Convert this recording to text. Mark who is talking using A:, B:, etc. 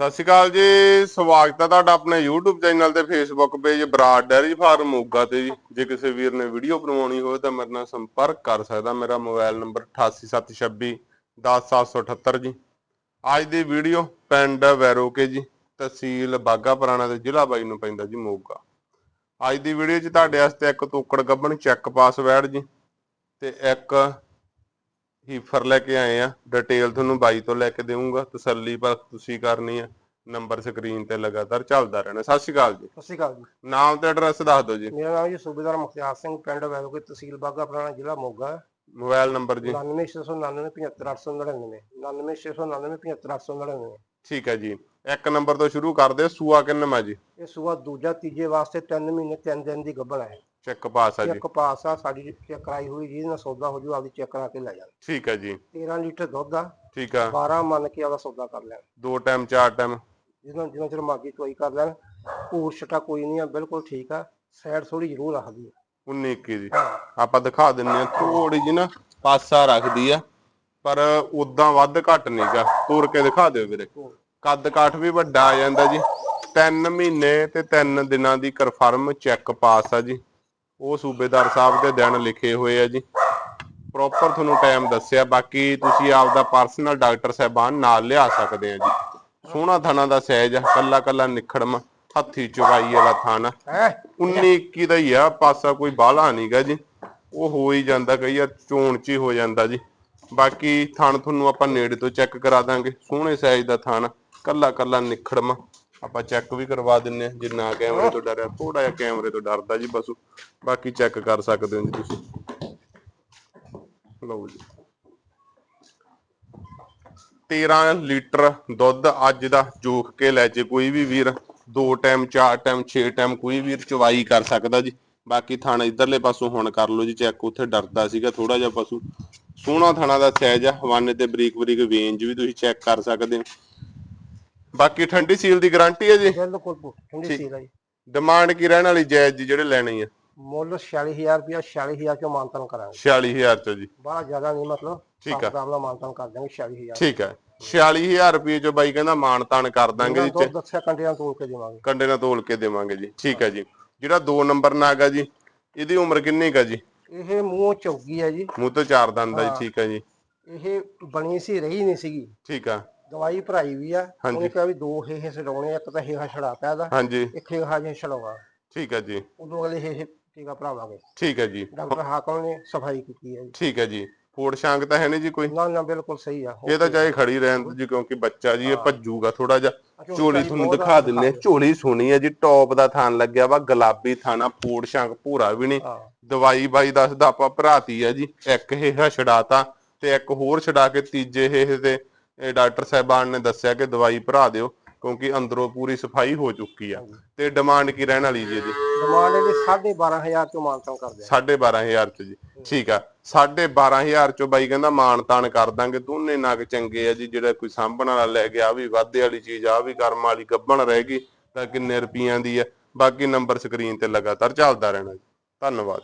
A: ਸਤਿ ਸ਼੍ਰੀ ਅਕਾਲ ਜੀ, ਸਵਾਗਤ ਹੈ ਤੁਹਾਡਾ ਆਪਣੇ YouTube ਚੈਨਲ ਤੇ Facebook page Brar dairy farm Moga ਤੇ ਜੀ। ਜੇ ਕਿਸੇ ਵੀਰ ਨੇ ਵੀਡੀਓ ਬਣਵਾਉਣੀ ਹੋਵੇ ਤਾਂ ਮੇਰੇ ਨਾਲ ਸੰਪਰਕ ਕਰ ਸਕਦਾ, ਮੇਰਾ ਮੋਬਾਈਲ ਨੰਬਰ 8876 10778 ਜੀ। ਅੱਜ ਦੀ ਵੀਡੀਓ ਪਿੰਡ ਵੈਰੋਕੇ ਜੀ, ਤਹਿਸੀਲ ਬਾਗਾ ਪੁਰਾਣਾ ਤੇ ਜ਼ਿਲ੍ਹਾ ਬਾਈ ਨੂੰ ਪੈਂਦਾ ਜੀ ਮੋਗਾ। ਅੱਜ ਦੀ ਵੀਡੀਓ 'ਚ ਤੁਹਾਡੇ ਵਾਸਤੇ ਇੱਕ ਤੋਕੜ ਗੱਬਣ ਚੈੱਕ ਪਾਸ ਵੈੜ ਜੀ ਤੇ ਇੱਕ ਹੀਫਰ ਲੈ ਕੇ ਆਏ ਆ। ਡਿਟੇਲ ਤੁਹਾਨੂੰ ਬਾਈ ਤੋਂ ਲੈ ਕੇ ਦੇਵਾਂਗਾ ਤਸੱਲੀ ਪਰ ਤੁਸੀਂ ਕਰਨੀ ਆ। ਨੰਬਰ ਸਕਰੀਨ ਤੇ ਲਗਾਤਾਰ ਚੱਲਦਾ ਰਹਿਣਾ। ਸਤਿ ਸ਼੍ਰੀ ਅਕਾਲ ਜੀ।
B: ਸਤਿ ਸ਼੍ਰੀ ਅਕਾਲ ਜੀ।
A: ਨਾਮ ਤੇ ਐਡਰੈਸ ਦੱਸ ਦਿਓ ਜੀ।
B: ਮੇਰਾ ਨਾਮ ਜੀ ਸੂਬੇਦਾਰ ਮੁਖਤਿਆਰ ਸਿੰਘ ਪਿੰਡ ਵੈਲੋਕੇ ਤਹਿਸੀਲ ਬਾਗਾ ਪੁਰਾਣਾ ਜ਼ਿਲ੍ਹਾ ਮੋਗਾ।
A: ਮੋਬਾਈਲ ਨੰਬਰ ਜੀ।
B: 9699975899 9699975899
A: ਠੀਕ ਹੈ ਜੀ। ਇੱਕ ਨੰਬਰ ਤੋਂ ਸ਼ੁਰੂ ਕਰਦੇ ਸੂਆ ਕਿੰਨਵਾਂ ਜੀ?
B: ਇਹ ਸੂਆ ਦੂਜਾ ਤੀਜੇ ਵਾਸਤੇ 3 ਮਹੀਨੇ 3 ਦਿਨ ਦੀ ਗੱਭਣ ਹੈ।
A: ਚੈੱਕ ਪਾਸ ਆ ਜੀ।
B: ਇੱਕ ਪਾਸ ਆ ਸਾਡੀ ਚੈੱਕ ਕਰਾਈ ਹੋਈ ਜਿਹਦੇ ਨਾਲ ਸੌਦਾ ਹੋ ਜੂ ਆਪਦੀ ਚੈੱਕ ਕਰਾ ਕੇ ਲੈ ਜਾਣ।
A: ਠੀਕ ਹੈ ਜੀ।
B: 13 ਲੀਟਰ ਦੁੱਧ ਆ
A: ਠੀਕ ਆ।
B: 12 ਮੰਨ ਕੇ ਆਪਦਾ ਸੌਦਾ ਕਰ ਲੈਣ।
A: ਦੋ ਟਾਈਮ ਚਾਰ ਟਾਈਮ।
B: ਜਿਹਨਾਂ ਜਿੰਨਾ ਚਿਰ ਮਰਜ਼ੀ ਚੋਈ ਕਰ ਲੈਣ। ਪੂਰ ਛਟਾ ਕੋਈ ਨਹੀਂ ਆ ਬਿਲਕੁਲ ਠੀਕ ਆ। ਸਾਈਡ ਥੋੜੀ ਜ਼ਰੂਰ ਰੱਖਦੀ ਆ।
A: 19 21 ਦੀ
B: ਹਾਂ।
A: ਆਪਾਂ ਦਿਖਾ ਦਿੰਨੇ ਆ ਥੋੜੀ ਜੀ ਨਾ ਪਾਸਾ ਰੱਖਦੀ ਆ। ਪਰ ਉਦਾਂ ਵੱਧ ਘੱਟ ਨਹੀਂਗਾ ਤੋੜ ਕੇ ਦਿਖਾ ਦਿਓ ਵੀਰੇ। ਕੱਦ ਕਾਠ ਵੀ ਵੱਡਾ ਆ ਜਾਂਦਾ ਜੀ। 3 ਮਹੀਨੇ ਤੇ 3 ਦਿਨਾਂ ਦੀ ਕਨਫਰਮ ਚੈੱਕ ਪਾਸ ਆ ਜੀ। ਉਹ ਸੂਬੇਦਾਰ ਸਾਹਿਬ ਦੇ ਦਿਨ ਲਿਖੇ ਹੋਏ ਆ ਜੀ। ਪ੍ਰੋਪਰ ਤੁਹਾਨੂੰ ਟਾਈਮ ਦੱਸਿਆ ਬਾਕੀ ਤੁਸੀਂ ਆਪਦਾ ਪਰਸਨਲ ਡਾਕਟਰ ਸਾਹਿਬਾਨ ਨਾਲ ਲਿਆ ਸਕਦੇ ਆ ਜੀ। ਸੋਹਣਾ ਥਾਣਾ ਦਾ ਸਹਿਜ ਆ ਕੱਲਾ ਕੱਲਾ ਨਿਖੜਮ ਹੱਥੀ ਚੁਗਾਈ ਵਾਲਾ ਥਾਣਾ।
B: ਹੈ?
A: 19 21 ਦਾ ਹੀ ਆ ਪਾਸਾ ਕੋਈ ਬਾਹਲਾ ਨਹੀਂਗਾ ਜੀ। ਉਹ ਹੋ ਹੀ ਜਾਂਦਾ ਕਈ ਵਾਰ ਚੋਣ ਚ ਹੀ ਹੋ ਜਾਂਦਾ ਜੀ। ਬਾਕੀ ਥਣ ਤੁਹਾਨੂੰ ਆਪਾਂ ਨੇੜੇ ਤੋਂ ਚੈੱਕ ਕਰਾ ਦਾਂਗੇ। ਸੋਹਣੇ ਸਾਈਜ਼ ਦਾ ਥਣ ਕੱਲਾ ਕੱਲਾ ਨਿਖੜਮ। ਆਪਾਂ ਚੈੱਕ ਵੀ ਕਰਵਾ ਦਿੰਨੇ ਆ, ਜੇ ਨਾ ਕੈਮਰੇ ਤੋਂ ਡਰਿਆ ਥੋੜਾ ਜਿਹਾ ਕੈਮਰੇ ਤੋਂ ਡਰਦਾ ਜੀ ਪਸੂ ਬਾਕੀ ਚੈੱਕ ਕਰ ਸਕਦੇ ਹੋ ਜੀ ਤੁਸੀਂ। ਲਓ ਜੀ। 13 ਲੀਟਰ ਦੁੱਧ ਅੱਜ ਦਾ ਜੋਖ ਕੇ ਲੈ ਜੇ ਕੋਈ ਵੀ ਵੀਰ, ਦੋ ਟਾਈਮ ਚਾਰ ਟਾਈਮ ਛੇ ਟਾਈਮ ਕੋਈ ਵੀਰ ਚਵਾਈ ਕਰ ਸਕਦਾ ਜੀ। ਬਾਕੀ ਥਾਣਾ ਇਧਰਲੇ ਪਾਸੋਂ ਹੁਣ ਕਰ ਲਓ ਜੀ ਚੈੱਕ ਉੱਥੇ ਡਰਦਾ ਸੀਗਾ ਥੋੜਾ ਜਿਹਾ ਪਸ਼ੂ। ਸੋਹਣਾ ਥਾਣਾ ਦਾ ਸਾਈਜ਼ ਆ, ਹਵਾਨੇ ਤੇ ਬਰੀਕ ਬਰੀਕ ਵੇਂਜ ਵੀ ਤੁਸੀਂ ਚੈੱਕ ਕਰ ਸਕਦੇ ਹੋ। ਬਾਕੀ ਠੰਡੀ ਸੀਲ ਦੀ ਗਾਰੰਟੀ ਹੈ ਜੀ?
B: ਬਿਲਕੁਲ ਪੁ- ਠੰਡੀ ਸੀਲ ਆ ਜੀ।
A: ਡਿਮਾਂਡ ਕੀ ਰਹਿਣ ਵਾਲੀ ਜਾਇਜ਼ ਜੀ ਜਿਹੜੇ ਲੈਣੀ ਆ?
B: ਮੁੱਲ 46000 ਰੁਪਇਆ 46000 ਚੋਂ ਮਾਨਤਨ ਕਰਾਂਗੇ।
A: 46000 ਚ ਜੀ।
B: ਬੜਾ ਜ਼ਿਆਦਾ ਨਹੀਂ ਮਤਲਬ
A: ਠੀਕ ਆ।
B: ਆਪਣਾ ਮਾਨਤਨ ਕਰ ਦਾਂਗੇ 46000
A: ਠੀਕ ਹੈ 46000 ਰੁਪਏ ਚ ਬਾਈ ਕਹਿੰਦਾ ਤਾਨ ਕਰ ਦਾਂਗੇ ਜੀ
B: ਦੁੱਧ ਦੱਸਿਆ ਕੰਟੀਆਂ ਤੋਲ ਕੇ ਦੇਵਾਂਗੇ।
A: ਕੰਡੇ ਨਾਲ ਤੋਲ ਕੇ ਦੇਵਾਂਗੇ ਜੀ। ਠੀਕ ਹੈ ਜੀ। ਜਿਹੜਾ 2 ਨੰਬਰ ਨਾਗ ਆ ਜੀ ਇਹਦੀ ਉਮਰ ਕਿੰਨੀ ਕਾ ਜੀ?
B: ਇਹ ਮੂੰਹ ਚੌਗੀ ਹੈ ਜੀ।
A: ਮੂੰਹ ਤੋਂ ਚਾਰ ਦੰਦ ਆ ਜੀ ਠੀਕ ਹੈ ਜੀ।
B: ਇਹ ਬਣੀ ਸੀ ਰਹੀ ਨਹੀਂ ਸੀਗੀ।
A: ਠੀਕ ਆ।
B: ਦਵਾਈ ਭਰਾਈ ਵੀ ਆ
A: ਹਾਂਜੀ।
B: ਉਹਨੇ ਕਿਹਾ ਵੀ ਦੋ ਹੇਹੇ ਛਡਾਉਣੇ ਇੱਕ ਤਾਂ ਹੇਹਾ ਛੜਾਤਾ ਇਹਦਾ
A: ਹਾਂਜੀ।
B: ਇੱਕ ਹੇਹਾ ਜੇ ਛਡਾਉਣਾ।
A: ਠੀਕ ਹੈ ਜੀ।
B: ਉਦੋਂ ਅਗਲੇ ਹੇਹੇ ਟੀਕਾ ਭਰਾਵਾਂਗੇ।
A: ਠੀਕ ਹੈ ਜੀ।
B: ਡਾਕਟਰ ਹਾਕਮ ਨੇ ਸਫ਼ਾਈ ਕੀਤੀ ਹੈ ਜੀ।
A: ਠੀਕ ਹੈ ਜੀ। ਫੋੜ ਸ਼ਾਂਕ ਤਾਂ ਹੈ ਨਹੀਂ ਜੀ ਕੋਈ?
B: ਨਾ ਨਾ ਬਿਲਕੁਲ ਸਹੀ ਆ।
A: ਇਹ ਤਾਂ ਚਾਹੇ ਖੜੀ ਰਹਿਣ ਦਿਓ ਜੀ ਕਿਉਂਕਿ ਬੱਚਾ ਜੀ ਇਹ ਭੱਜੂਗਾ ਥੋੜਾ ਜਿਹਾ।
B: ਝੋਲੀ
A: ਤੁਹਾਨੂੰ ਦਿਖਾ ਦਿੰਨੇ ਆ। ਝੋਲੀ ਸੋਹਣੀ ਹੈ ਜੀ ਟੌਪ ਦਾ ਥਾਨ ਲੱਗਿਆ ਵਾ ਗੁਲਾਬੀ ਥਾਨਾ ਫੋੜ ਸ਼ਾਂਕ ਭੂਰਾ ਵੀ ਨਹੀਂ।
B: ਹਾਂ।
A: ਦਵਾਈ ਬਾਈ ਦੱਸਦਾ ਆਪਾਂ ਭਰਾਤੀ ਆ ਜੀ ਇੱਕ ਹੇਹਾ ਛਡਾਤਾ ਤੇ ਇੱਕ ਹੋਰ ਛਡਾ ਕੇ ਤੀਜੇ ਹੇਹੇ ਤੇ ਇਹ ਡਾਕਟਰ ਸਾਹਿਬਾਨ ਨੇ ਦੱਸਿਆ ਕਿ ਦਵਾਈ ਭਰਾ ਦਿਓ ਕਿਉਂਕਿ ਅੰਦਰੋਂ ਪੂਰੀ ਸਫ਼ਾਈ ਹੋ ਚੁੱਕੀ ਆ। ਤੇ ਡਿਮਾਂਡ ਕੀ ਰਹਿਣ ਵਾਲੀ ਜੀ ਇਹਦੀ?
B: ਡਿਮਾਂਡ ਇਹਦੀ 12500 ਚੋਂ ਮਾਨਤਨ ਕਰਦੇ ਆ।
A: 12500 ਚ ਜੀ। ਠੀਕ ਆ। 12500 ਚੋਂ ਬਾਈ ਕਹਿੰਦਾ ਮਾਨ ਤਾਨ ਕਰ ਦਾਂਗੇ। ਦੋਨੇ ਨਗ ਚੰਗੇ ਆ ਜੀ ਜਿਹੜਾ ਕੋਈ ਸਾਂਭਣ ਵਾਲਾ ਲੈ ਗਿਆ ਆ ਵੀ ਵਾਧੇ ਵਾਲੀ ਚੀਜ਼ ਆ ਵੀ ਕਰਮ ਵਾਲੀ ਗੱਬਣ ਰਹਿ ਗਈ ਤਾਂ ਕਿੰਨੇ ਰੁਪਈਆਂ ਦੀ ਆ। ਬਾਕੀ ਨੰਬਰ ਸਕਰੀਨ ਤੇ ਲਗਾਤਾਰ ਚੱਲਦਾ ਰਹਿਣਾ ਜੀ। ਧੰਨਵਾਦ